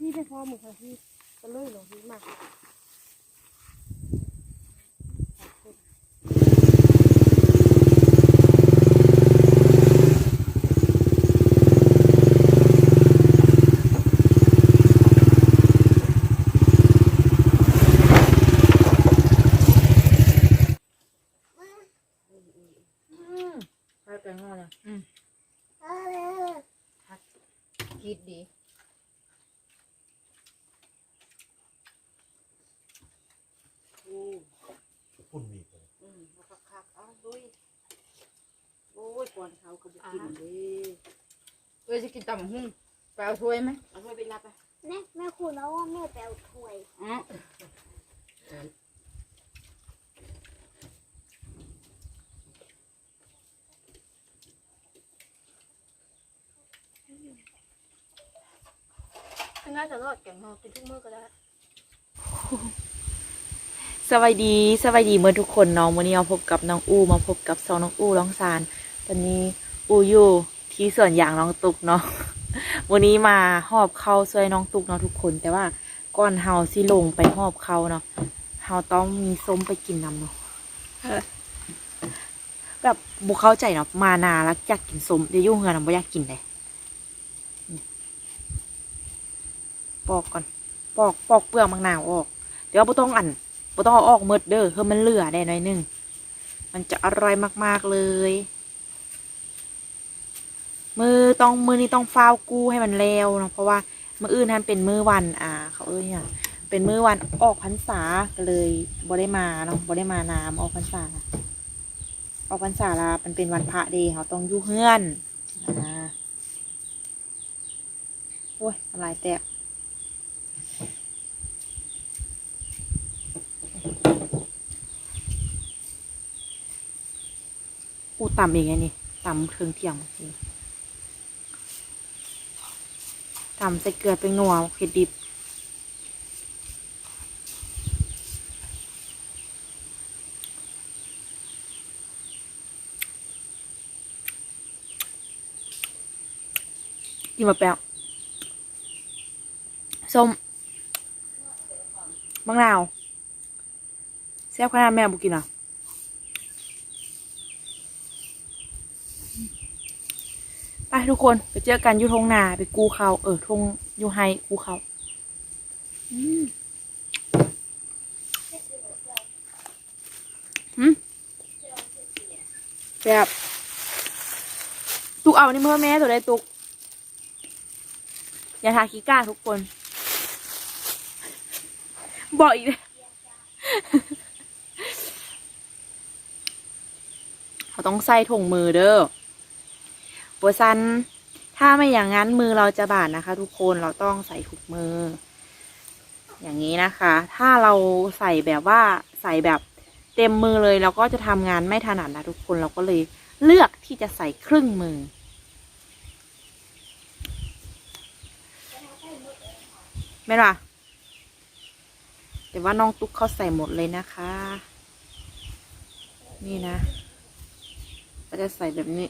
ที่ไม่พอหมึงคาที่ก็เลยหลงที่มากใช่เป็นอเลยอืมคิดดี พุ่นมีดเลย อืมแล้วก็คักเอาดุยโอ้ยก่อนเขาก็บุกินเลย เอ้ย จะกินตำหุ้งไปเอาถ้วยไหมเอาถ้วยไปรับไปแม่แม่คุณเอาว่าแม่ไปเอาถ้วยอ๋อถ้าง่ายจะรอดแกงนอนกินทุกมื้อก็ได้สวัสดีสวัสดีเมื่อทุกคนเน้องวันนี้มาพบกับน้องอูมาพบกับซองน้องอูร้องซานตอนนี้อูอยู่ ที่ส่วนยางน้องตุกเนาะวันนี้มาหอบเข้าช่วยน้องตุกเนาะทุกคน แต่ว่าก่อนเฮาสิลงไปหอบเข้าเนาะเฮาต้องมีส้มไปกินนำเนาะแบบบุเข้าใจเนาะมานาแล้วอยากกินส้มเดี๋ยวยุ่งเงินนะบ่อยากกินเลยอืมปอกก่อนปอกปอกเปลือกมะนาวออก เดี๋ยวบ่ต้องอันบ่ต้องเอาออกหมดเด้อคือมันเหลือได้หน่อยนึงมันจะอร่อยมากๆเลย มือต้องมือนี้ต้องฟ้าวกู้ให้มันแล้วเนาะเพราะว่ามืออื่นนั้นเป็นมือวันอ่า เขาเอ้ยเนี่ยเป็นมือวันออกพรรษาก็เลยบ่ได้มาเนาะบ่ได้มาน้ำออกพรรษาออกพรรษาละมันเป็นวันพระเดเขาต้องอยู่เฮือนอ่าโอ้ยอะไรแตกอูต่ำเองไงนี่ต่ำเครื่องเทียมนี่ ตำใส่เกลือเป็นนัวเผ็ดดิบกินมาแป๊บส้มมะนาวแซ่บขนาดแม่บุกินอะ ไป ทุกคนไปเจอกันอยูทงนาไปกูเขาเออทงอยูไฮกูเขาอืมหืมแบบตุกเอานี่เมื่อแม่ตัวได้ตุก อย่าทาขี้ก้าทุกคน บอกอีกเลยเขาต้องใส่ถุงมือเด้อ โบซันถ้าไม่อย่างนั้นมือเราจะบาดนะคะ ทุกคนเราต้องใส่ถุงมือ อย่างนี้นะคะ ถ้าเราใส่แบบว่าใส่แบบเต็มมือเลยเราก็จะทำงานไม่ถนัดนะทุกคนเราก็เลยเลือกที่จะใส่ครึ่งมือ ไม่หรอแต่ว่าน้องตุ๊กเขาใส่หมดเลยนะคะ นี่นะ ก็จะใส่แบบนี้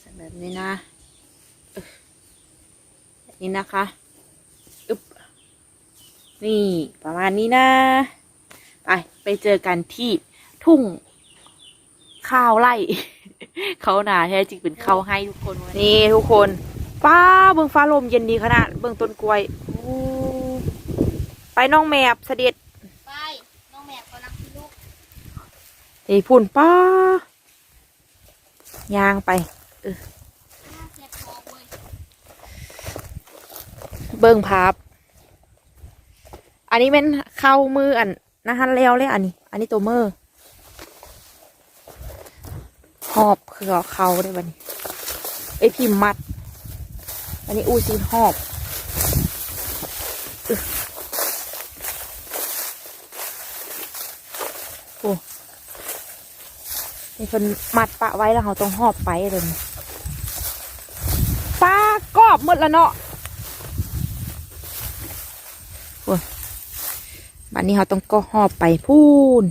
ใส่ แบบนี้นะอึ๊บแบบนี้นะคะอึบนี่ประมาณนี้นะไปไปเจอกันที่ทุ่งข้าวไร่เขานาแท้จริงเป็นข้าวให้ทุกคนวันนี่ทุกคนป้าเบิ่งฟ้าลมเย็นดีขนาดเบิ่งต้นกล้วยอู้ไปน้องแมบเสด็จไปน้องแม่กำลังกินลูกไอ้พุ่นป้ายางไปน่า เสียดคอเว้ยเบิ่งภาพ อันนี้เป็นเข้ามืออันนะฮันแล้วเลยอันนี้ อันนี้ตัวเมือหอบคือเอาเข้าได้บันนี้ไอพิมพ์มัด อันนี้อูซีหอบโอ้นี่เพิ่นมัดปะไว้แล้วเขาต้องหอบไปเลย อบหมดละเนาะบัดนี้เขาต้องก็หอบไปพูน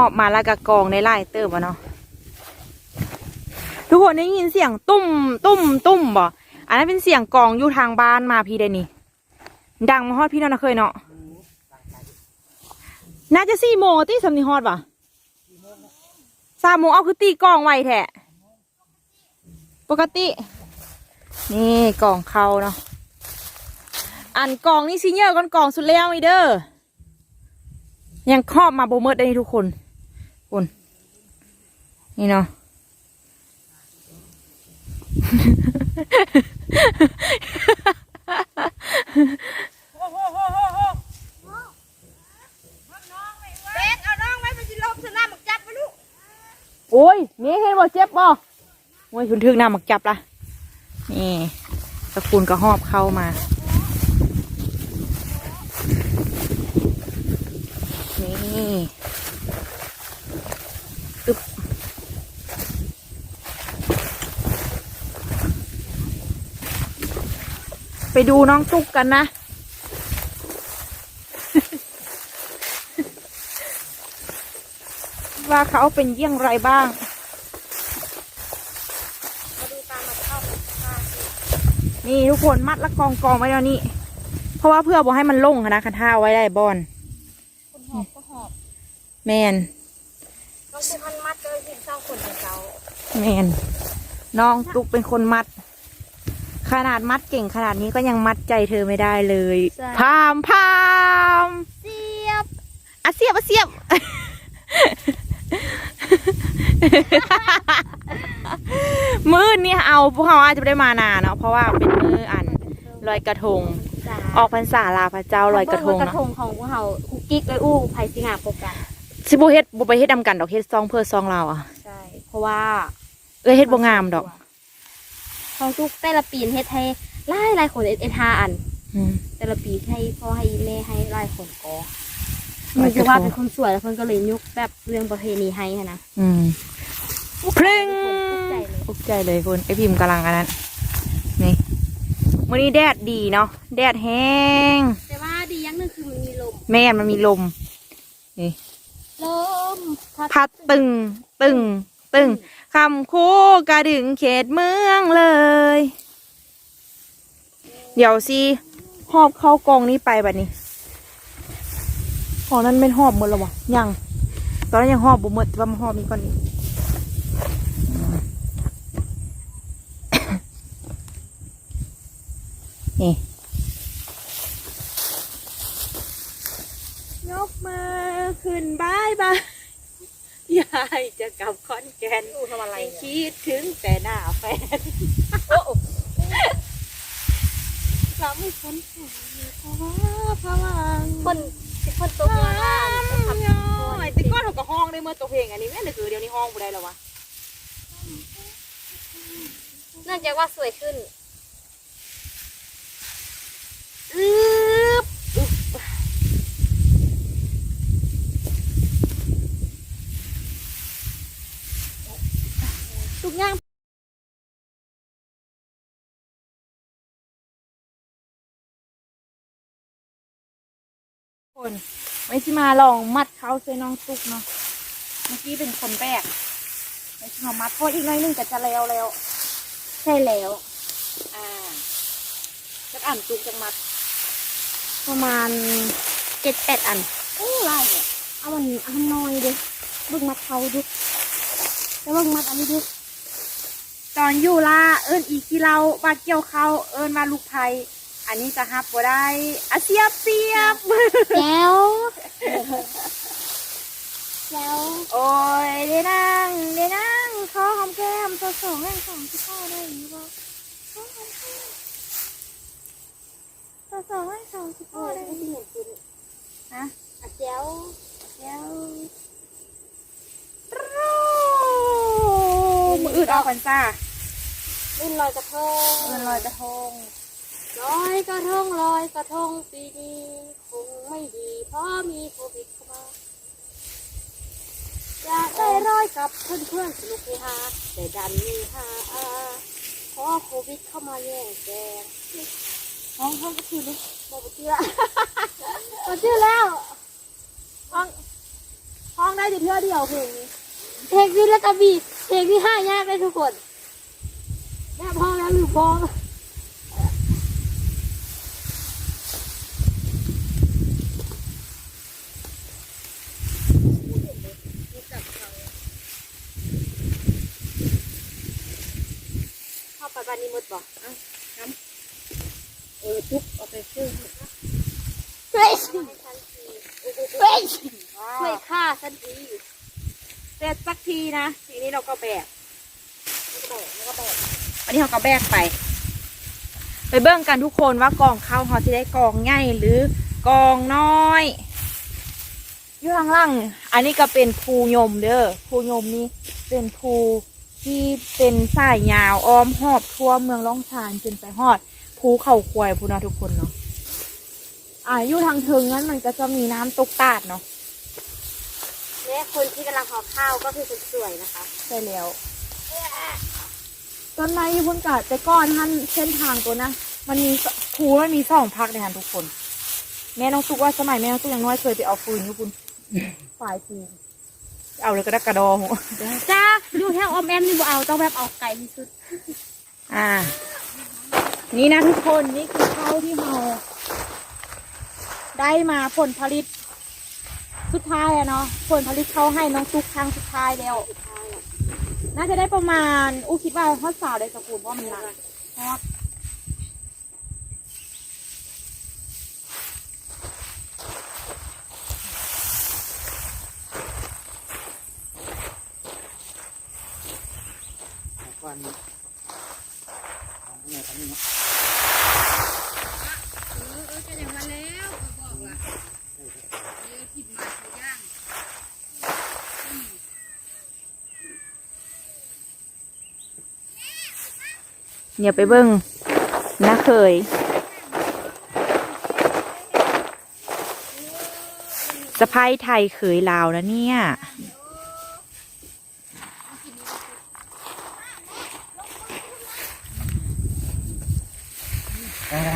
อบมาแล้วก็กองในไล่เติบอะเนาะทุกคนได้ยินเสียงตุ้มตุ้มตุ้มบ่อันนั้นเป็นเสียงกองอยู่ทางบ้านมาพี่ได้นี่ ดังมาฮอดพี่นาะนะเคยเนาะน่าจะสี่โมงตีสำนีฮอดป่ะสามโมงเอาคือตีกองไวแท้ปกติ นี่กองเขาเนาะอันกองนี่ซีเนียร์ก่อนกองสุดแล้วอีเด้อยังครอบมาโบเมิดได้ทุกคน คุณ นี่เนาะเด็กเอาน้องไว้มันสิลบสนามหมักจับมาลูกโอ้ยนี่เห็นบ่เจ็บบ่โอ้ยคุณทึกหน้าหมักจับละนี่ตะคุณก็หอบเข้ามานี่ อึ๊บไปดูน้องตุ๊กกันนะ ว่าเขาเป็นเยี่ยงไรบ้างมาดูตามมาเข้าค่ะนี่ทุกคนมัดและกองกองไว้แล้วนี่ เพราะว่าเพื่อบอกให้มันลงอะนะคันท่าเอาไว้ได้บอนคนหอบก็หอบแมน ต้องเป็นคนมัดเลย เห็นเศร้าคนของเขาแมนน้องตุกเป็นคนมัด ขนาดมัดเก่งขนาดนี้ก็ยังมัดใจเธอไม่ได้เลยพามพามเสียบอะเสียบอะเสียบ มือนี่เอาพวกเขาอาจจะไม่ได้มานาเนาะเพราะว่าเป็นมืออันลอยกระทงจ้าออกพรรษาลาพระเจ้าลอยกระทงกระเนาะทงของพวกเขาคุกกิ๊กเลยอู้ไผ่สิงหาโปรกันสิบเฮ็ดบ่ไปเฮ็ดดำกันดอกเฮ็ดซองเพื่อซองเราอะใช่เพ ราะว่าเอ้ยเฮ็ดบ่งามดอกของทุกแต่ละปีเฮ็ดให้ไล่ไล่คนเอ็ดห้าอัน อืมแต่ละปีให้พ่อให้แม่ให้ไล่คนกอลอยมันกระทงจะว่าเป็นคนสวยแล้วเพิ่นก็เลยยุกแบบเรื่องประเพณีให้หั้นนะอืมพรึงทุกใจเลยอุกใจเลยคุณไอพิมพ์กำลังอันนั้นนี่วันนี้แดดดีเนาะแดดแห้ง แต่ว่าดีอย่างหนึงคือมันมีลมแม่นมันมีลมลมพัดตึงตึง ตึงคำคูกระดึงเขตเมืองเลย เดี๋ยวสิหอบเข้ากองนี้ไปแบบนี้หอนั้นเป็นหอบหมดแล้ววะยังตอนนั้นยังหอบบุหมดแต่ว่ามาหอบนี้ก่อนนี้นี่ยกมือขึ้นบายบาย ยายจะกลับคอนแกนดูทำอะไรไม่เนี่ยคิดถึงแต่หน้าแฟนเราไม่สนใจเพราะว่าพลังคนคนตกงานว่าคนขับน้อยแต่ก้อนเขาก็ห้องได้เมื่อตัวเพลงอันนี้แม่นเลยคือเดี๋ยวนี้ห้องบ่ได้แล้ววะเนื่องจากว่าสวยขึ้นอึ๊บอึ๊บ ย่างคนไม่ใช่มาลองมัดเขาใส่น้องตุกเนาะเมื่อกี้เป็นคนแบกไม่ช่มามัดเพราะอีกหน่อยนึงก็จะแล้วแล้วใช่แล้ว อ่าจักอ่านตุกจังมัด ประมาณเจ็ดแปดอันโอ้ไล่เนี่ยเอามันเอามันน้อยเด้บิ่งมัดเขาดูแล้วเบิ่งมัดอันนี้ดู ตอนอยู่ล่าเอิญอีกีเราบาดเกี่ยวเขาเอิญมาลูกไพอันนี้จะฮับบ่ได้อะเสียบเสียบแก้วแก้วโอ้ยเดนั่งเดนั่งขอหอมแก้มตัวสองแม่งสองที่พ่อได้หรือเปล่าขอหอมแก้มตัวสองแม่งสองที่พ่อได้ที่เห็นคุณฮะอะแก้วแก้วมืออื่นออกกันจ้า รุ่นลอยกระทงเอิญลอยกระทงลอยกระทงลอยกระทงปีนี้คงไม่ดีเพราะมีโควิดเข้ามาอยากได้ร้อยกับเพื่อนๆสนุกเฮฮาแต่ดันมีฮาเพราะโควิดเข้ามาแย่งแกงห้องห้องก็คือลูกบอกไปเชื่อบอกชื่อแล้วห้องห้องได้แต่เทื่อเดียวเพลงนี้เพลงนี้แล้วก็บีเพลงที่ห้ายากเลยทุกคน แม่พ้องแล้วหรือพ้องเข้าไปบ้านนี้หมดบ่เออทุกเอาไปซื้อเฮ้ยเฮ้ยช่วยฆ่าฉันทีเสร็จสักทีนะ ทีนี้เราก็แบกแล้วก็แบกวั นนี้เราก็แบกไป ไปเบิ่งกันทุกคนว่ากองข้าวเขาจะได้กองใหญ่หรือกองน้อยอยู่ข้างล่าง อันนี้ก็เป็นภูยมเด้อภูยมนี่เป็นภูที่เป็นสายยาวอ้อมหอบทั่วเมืองล่องชานจนไปฮอดภูเขาควายพูนะทุกคนเนาะอ่าอยู่ทางเทิงนั้นมันก็จะมีน้ำตกตาดเนาะและคนที่กำลังห่อข้าวก็คือคนสวยนะคะ ใช่แล้ว ต้นไม้ที่พุ่นกาดแต่ก่อนท่านเส้นทางตัวนะมันมีสภูมันมีสองพักเลยค่ะทุกคน แม่น้องตุกว่าสมัยแม่น้องตุกยังน้อยเคยไปเอาฟืนอยู่คุณฝ่ายภูเอาเลยก็ได้กระดองจ้าอยู่แถวออมแอมนี่บ่เอาต้องแบบเอาไก่ที่สุด อ่า นี่นะทุกคนนี่คือข้าวที่เราได้มาผลผลิตสุดท้ายอะเนาะผลผลิตเขาให้น้องตุกครั้งสุดท้ายแล้ว น่าจะได้ประมาณ อู้คิดว่าทอดสาวได้สกุลเพราะมันหนักทอดก่อนของเนี่ยตอนนี้เนาะ เออเออจะอย่างมาแล้วก็บอกว่าเออกินมาเขาย่าง เนี่ยไปเบิ้งนะเคยสะพายไทยเคยลาวนะเนี่ย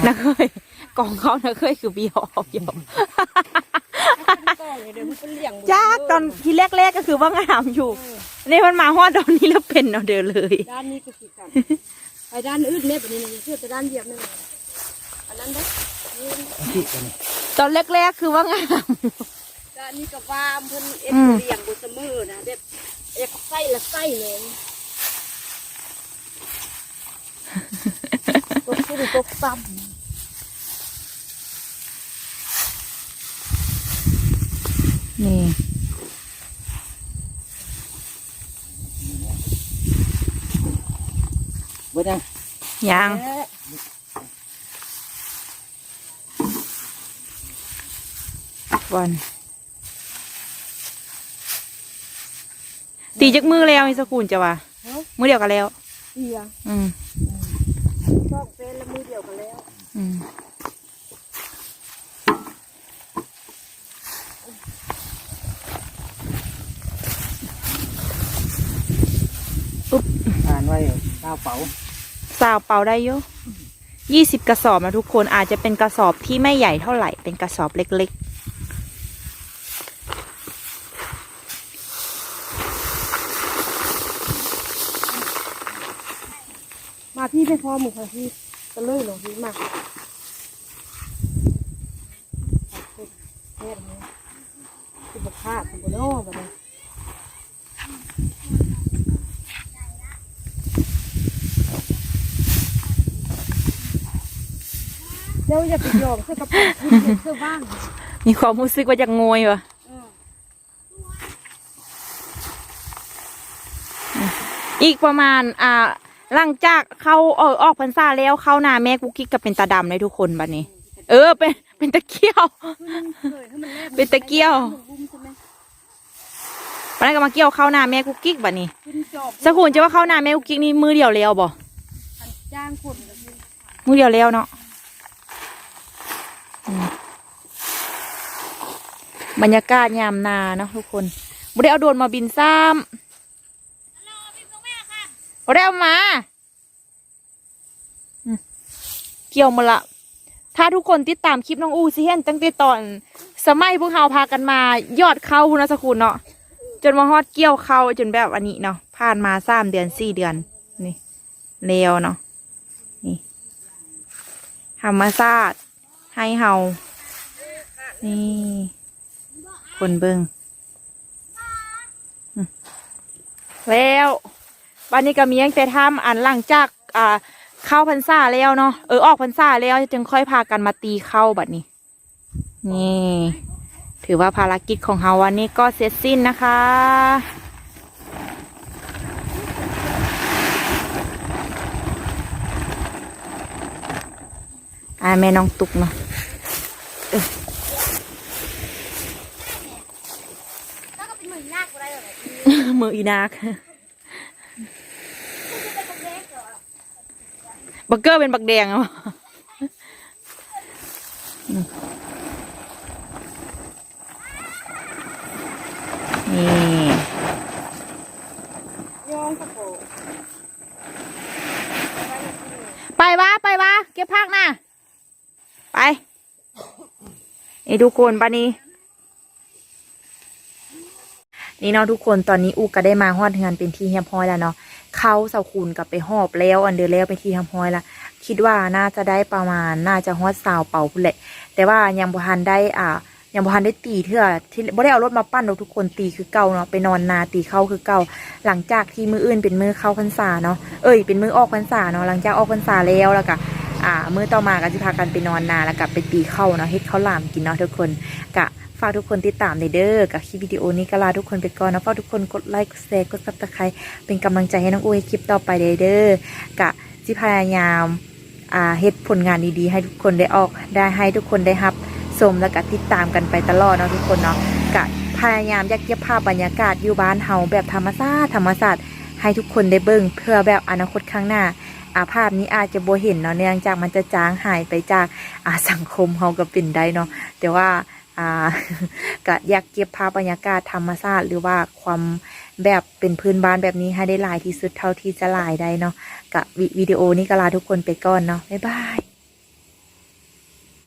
นะเคยกองเขานะเคยคือบีหอบอยู่เดี๋ยวมันเป็นเหลี่ยงจ้าตอนที่แรกๆก็คือว่างามอยู่นี่มันมาฮอดตอนนี้แล้วเป็นเอาเดินเลยด้านนี้ก็คือกัน ไปด้านอื่นเนี่ยแบบนี้นะเชื่อแต่ด้านเหยียบนี่อันนั้นเด้นี่ที่ตัวนี้ตอนแรกๆคือว่างามด้านนี้กับว่าเพิ่นเอ็ดอืมเหลี่ยงบนเสมอนะแบบเอ็ดไส้ละไส้เลยตกคือตกซ้ำนี่ บิดยังยังวันตีจากมือแล้วมีสกุลจะวะมือเดียวกันแล้วเสียอืมชอบเป็นละมือเดียวกันแล้ว อืมอ่าไว้ข้าวเป๋า สาวเป่าได้เยอะยี่สิบกระสอบนะทุกคนอาจจะเป็นกระสอบที่ไม่ใหญ่เท่าไหร่เป็นกระสอบเล็กๆ มาพี่ไปพอหมูค่ะพี่จะเลื่อยหลงพี่มาแค่นี้คือบักฆ่าคือบัโน่แบบนี้เดี๋ ยวอย่าไปยอมเสื้อกระโปรงขึ้นเสื้อบ้างๆมีความรู้สึกว่าจะงวยวะอีกประมาณ อ่า หลังจากเข้าเออออกพรรษาแล้วเข้าหน้าแม่กุ๊กกิ๊กกับเป็นตาดำเลยทุกคนบัดนี้ เออ เป็นเป็นตะเกียว เป็นตะเกียววันนั้นก็มาเกี่ยวเข้าหน้าแม่กุ๊กกิ๊กบัดนี้ขึ้นจอบสักคุณจะว่าเข้าหน้าแม่กุ๊กกิ๊กนี่มือเดียวแล้วบ่จ้างคนกับพี่มือเดียวแล้วเนาะอืม บรรยากาศยามนาเนาะทุกคนบ่ได้เอาโดรนมาบินซ้ำบ่ได้เอามา เกี่ยวมาละ ถ้าทุกคนติดตามคลิปน้องอูสิเห็นตั้งแต่ตอน สมัยพวกเราพากันมา ยอดเข้าคุณนสกุลเนาะ จนมาฮอดเกี่ยวเข้าจนแบบอันนี้เนาะ ผ่านมาสามเดือนสี่เดือน นี่เร็วเนาะธรรมชาติ ให้เฮานี่ คนเบิงแล้ววันนี้ก็มียังแต่ทำอันหลังจากอ่าเข้าพรรษาแล้วเนาะเออออกพรรษาแล้วจึงค่อยพากันมาตีเข้าบัดนี้ นี่ ถือว่าภารกิจของเฮาวันนี้ก็เสร็จสิ้นนะคะอ่าแม่น้องตุกเนาะ มื่นากูได้เลยมืออีนักบักเกอร์เป็นบักแดงอะนี่ยองกระโปรงไปวะไปวะเก็บผักนะไป ไอ้ทุกคนปะนี้นี่เนาะทุกคนตอนนี้อูก็ได้มาฮอดเฮือนเป็นที่เรียบร้อยแล้วเนาะเขาเสาคูนกับไปหอบแล้วอันเดอร์แล้วเป็นที่เรียบร้อยแล้วคิดว่าน่าจะได้ประมาณน่าจะฮอดสาวเป่าพุ่นแหละ แต่ว่ายังบ่ทันได้อ่ายังบ่ทันได้ตีเทื่อที่บ่ได้เอารถมาปั้นดอกทุกคนตีคือเก่าเนาะไปนอนนาตีเข้าคือเก่าหลังจากที่มืออื่นเป็นมือเข้าพรรษาเนาะเอ้ยเป็นมือออกพรรษาเนาะหลังจากออกพรรษาแล้วแล้วก็ อ่ามือต่อมาก็สิพากันไปนอนนาแล้วก็ไปตีเข้าเนาะเฮ็ดข้าวหลามกินเนาะทุกคนกะฝากทุกคนติดตามในเด้อกับคลิปวิดีโอนี้ก็ลาทุกคนไปก่อนนะฝากทุกคนกดไลค์กดแชร์กดซับสไครต์เป็นกำลังใจให้น้องอุ้ยคลิปต่อไปเด้อกะสิพยายามอ่าเฮ็ดผลงานดีๆให้ทุกคนได้ออกได้ให้ทุกคนได้รับชมแล้วก็ติดตามกันไปตลอดเนาะทุกคนเนาะกะพยายามยากเก็บภาพบรรยากาศอยู่บ้านเฮาแบบธรรมชาติธรรมชาติให้ทุกคนได้เบิ่งเพื่อแบบอนาคตข้างหน้า อาภาพนี้อาจจะบ่เห็นเนาะเนื่องจากมันจะจางหายไปจากอาสังคมเฮาก็เป็นได้เนาะแต่ว่าอ่าก็อยากเก็บภาพบรรยากาศธรรมชาติหรือว่าความแบบเป็นพื้นบ้านแบบนี้ให้ได้หลายที่สุดเท่าที่จะหลายได้เนาะกับวิดีโอนี้ก็ลาทุกคนไปก่อนเนาะบ๊ายบาย